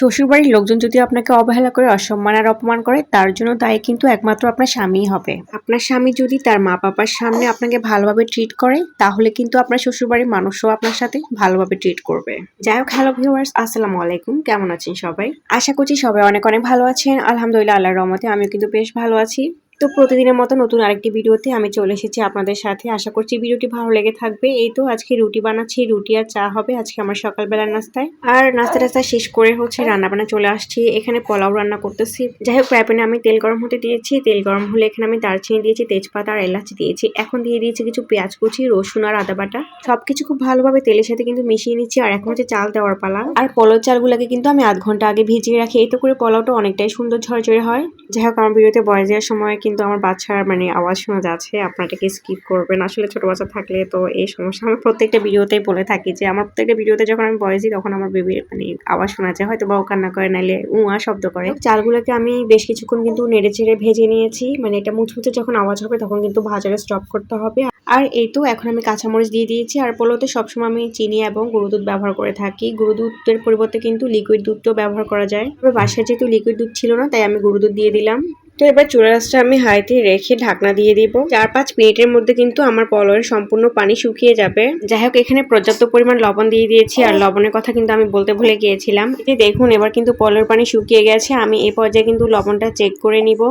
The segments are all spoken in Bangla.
শ্বশুরবাড়ির লোকজন যদি আপনাকে অবহেলা করে, অসম্মান আর অপমান করে, তার জন্য দায়ী কিন্তু একমাত্র আপনার স্বামীই হবে। আপনার স্বামী যদি তার মা বাবার সামনে আপনাকে ভালোভাবে ট্রিট করে, তাহলে কিন্তু আপনার শ্বশুরবাড়ির মানুষও আপনার সাথে ভালোভাবে ট্রিট করবে। যাই হোক হ্যালো ভিউয়ার্স আসসালামু আলাইকুম। কেমন আছেন সবাই? আশা করছি সবাই অনেক অনেক ভালো আছেন। আলহামদুলিল্লাহ, আল্লাহর রহমতে আমিও কিন্তু বেশ ভালো আছি। তো প্রতিদিনের মতো নতুন আরেকটি ভিডিওতে আমি চলে এসেছি আপনাদের সাথে। আশা করছি ভিডিওটি ভালো লেগে থাকবে। এই তো আজকে রুটি বানাচ্ছি, রুটি আর চা হবে আজকে আমার সকালবেলার নাস্তায়। আর নাস্তা টাস্তা শেষ করে হচ্ছে রান্না বান্না চলে আসছি। এখানে পোলাও রান্না করতেছি। যাই হোক ফ্রাইপ্যানে আমি তেল গরম হতে দিয়েছি। তেল গরম হলে এখানে আমি দারচিনি দিয়েছি, তেজপাতা আর এলাচি দিয়েছি। এখন দিয়ে দিয়েছি কিছু পেঁয়াজ কুচি, রসুন আর আদা বাটা। সবকিছু খুব ভালোভাবে তেলের সাথে কিন্তু মিশিয়ে নিচ্ছি। আর এখন হচ্ছে চাল দেওয়ার পালা। আর পোলাও চালগুলোকে কিন্তু আমি আধ ঘণ্টা আগে ভিজিয়ে রাখি। এই তো করে পোলাওটা অনেকটাই সুন্দর ঝরঝরে হয়। যাই হোক, আমার ভিডিওতে বয়স দেওয়ার সময় কিন্তু আমার বাচ্চার মানে আওয়াজ শোনা যাচ্ছে আপনাটাকে স্কিপ করবেন। আসলে ছোট বাচ্চা থাকলে তো এই সমস্যা। আমি প্রত্যেকটা ভিডিওতেই বলে থাকি যে, আমার প্রত্যেকটা ভিডিওতে যখন আমি বয়স দিই, তখন আমার বেবির মানে আওয়াজ শোনা যায়। হয়তো বা ও কান্না করে, নাইলে উয়া শব্দ করে। চালগুলোকে আমি বেশ কিছুক্ষণ কিন্তু নেড়ে চেড়ে ভেজে নিয়েছি। মানে এটা মুচমুচে যখন আওয়াজ হবে, তখন কিন্তু ভাজারে স্টপ করতে হবে। আর এই তো এখন আমি কাঁচামরিচ দিয়ে দিয়েছি। আর পোলোতে সবসময় আমি চিনি এবং গরু দুধ ব্যবহার করে থাকি। গরু দুধের পরিবর্তে কিন্তু লিকুইড দুধটাও ব্যবহার করা যায়। তবে বাসায় যেহেতু লিকুইড দুধ ছিল না, তাই আমি গরু দুধ দিয়ে দিলাম। তো এবার চুড়া গাছটা আমি হাইতে রেখে ঢাকনা দিয়ে দিব। চার পাঁচ মিনিটের মধ্যে কিন্তু আমার পলয়ের সম্পূর্ণ পানি শুকিয়ে যাবে। যাই হোক, এখানে পর্যাপ্ত পরিমাণ লবণ দিয়ে দিয়েছি আর লবণের কথা কিন্তু আমি বলতে ভুলে গিয়েছিলাম। দেখুন, এবার কিন্তু পলয়ের পানি শুকিয়ে গেছে। আমি এই পর্যায়ে কিন্তু লবণটা চেক করে নিব।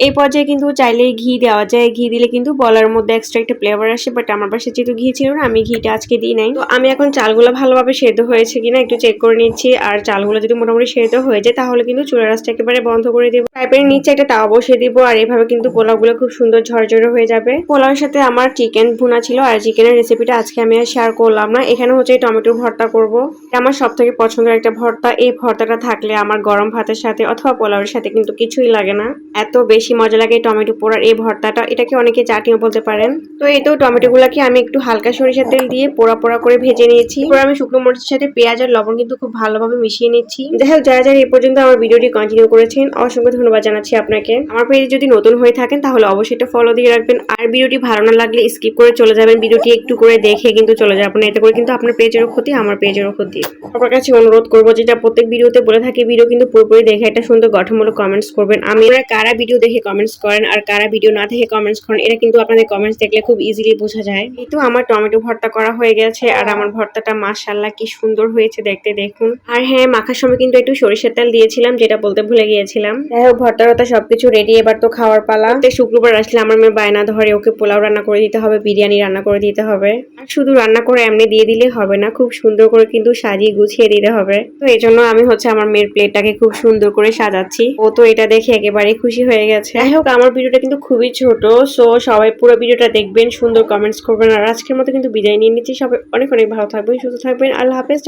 এই পর্যায়ে কিন্তু চাইলে ঘি দেওয়া যায়। ঘি দিলে কিন্তু বলার মধ্যে এক্সট্রা একটা ফ্লেভার আসে বাট আমার পাশে যেহেতু ঘি ছিল না, আমি ঘিটা আজকে দিই নাই। তো আমি এখন চালগুলো ভালোভাবে সেদ্ধ হয়েছে কিনা একটু চেক করে নিচ্ছি। আর চালগুলো যদি মোটামুটি সেদ্ধ হয়ে যায়, তাহলে কিন্তু চুলা রাসটা একেবারে বন্ধ করে দেবো। টাইপের নিচে একটা তাওয়া বসিয়ে দিব, আর এভাবে কিন্তু পোলাওগুলো খুব সুন্দর ঝরঝরে হয়ে যাবে। পোলাওয়ের সাথে আমার চিকেন ভুনা ছিল, আর চিকেনের রেসিপিটা আজকে আমি আর শেয়ার করলাম না। এখানে হচ্ছে টমেটোর ভর্তা করব। আমার সব থেকে পছন্দের একটা ভর্তা। এই ভর্তাটা থাকলে আমার গরম ভাতের সাথে অথবা পোলাওয়ের সাথে কিন্তু কিছুই লাগে না। এত বেশি মজা লাগে টমেটো পোড়ার এই ভর্তাটা। এটাকে অনেকে চাটনিও বলতে পারেন। তো এই তো টমেটো গুলাকে আমি একটু হালকা সরিষার তেল দিয়ে পোড়া পোড়া করে ভেজে নিয়েছি। এরপর আমি শুকনো মরিচের সাথে পেঁয়াজ আর লবণ কিন্তু খুব ভালোভাবে মিশিয়ে নিচ্ছি। যাই হোক, যারা যারা এই পর্যন্ত আমার ভিডিওটি কন্টিনিউ করেছেন, অসংখ্য ধন্যবাদ জানাচ্ছি আপনাকে। আমার পেজে যদি নতুন হয়ে থাকেন, তাহলে অবশ্যই এটা ফলো দিয়ে রাখবেন। আর ভিডিওটি ভালো না লাগলে স্কিপ করে চলে যাবেন। ভিডিওটি একটু করে দেখে কিন্তু চলে যাবেন। এতে করে কিন্তু আপনার পেজেরও ক্ষতি, আমার পেজেরও ক্ষতি। আপনার কাছে অনুরোধ করব যেটা প্রত্যেক ভিডিওতে বলে থাকি, ভিডিও কিন্তু পুরোপুরি দেখে একটা সুন্দর গঠনমূলক কমেন্টস করবেন। আমি কারা ভিডিও দেখে কমেন্টস করেন আর কারা ভিডিও না দেখে কমেন্টস করেন এটা কিন্তু আপনাদের কমেন্টস দেখলে খুব ইজিলি বোঝা যায়। এই তো আমার টমেটো ভর্তা করা হয়ে গেছে আর আমার ভর্তাটা মাশাল্লাহ কি সুন্দর হয়েছে দেখতে দেখুন। আর হ্যাঁ মাখার সময় কিন্তু একটু সরিষার তেল দিয়েছিলাম যেটা বলতে ভুলে গিয়েছিলাম। যাই হোক ভর্তা ভর্তা সবকিছু রেডি এবার তো খাওয়ার পালা। শুক্রবার আসলে আমার মেয়ে বায়না ধরে ওকে পোলাও রান্না করে দিতে হবে বিরিয়ানি রান্না করে দিতে হবে। আর শুধু রান্না করে এমনি দিয়ে দিলে হবে না খুব সুন্দর করে কিন্তু সাজিয়ে গুছিয়ে দিতে হবে। তো এই জন্য আমি হচ্ছে আমার মেয়ের প্লেটটাকে খুব সুন্দর করে সাজাচ্ছি। ও তো এটা দেখে একেবারে খুশি হয়ে গেছে। যাই হোক, আমার ভিডিওটা কিন্তু খুবই ছোট সো সবাই পুরো ভিডিওটা দেখবেন, সুন্দর কমেন্টস করবেন। আর আজকের মতো কিন্তু বিদায় নিয়ে নিচ্ছি। সবাই অনেক অনেক ভালো থাকবেন, সুস্থ থাকবেন। আল্লাহ হাফেজ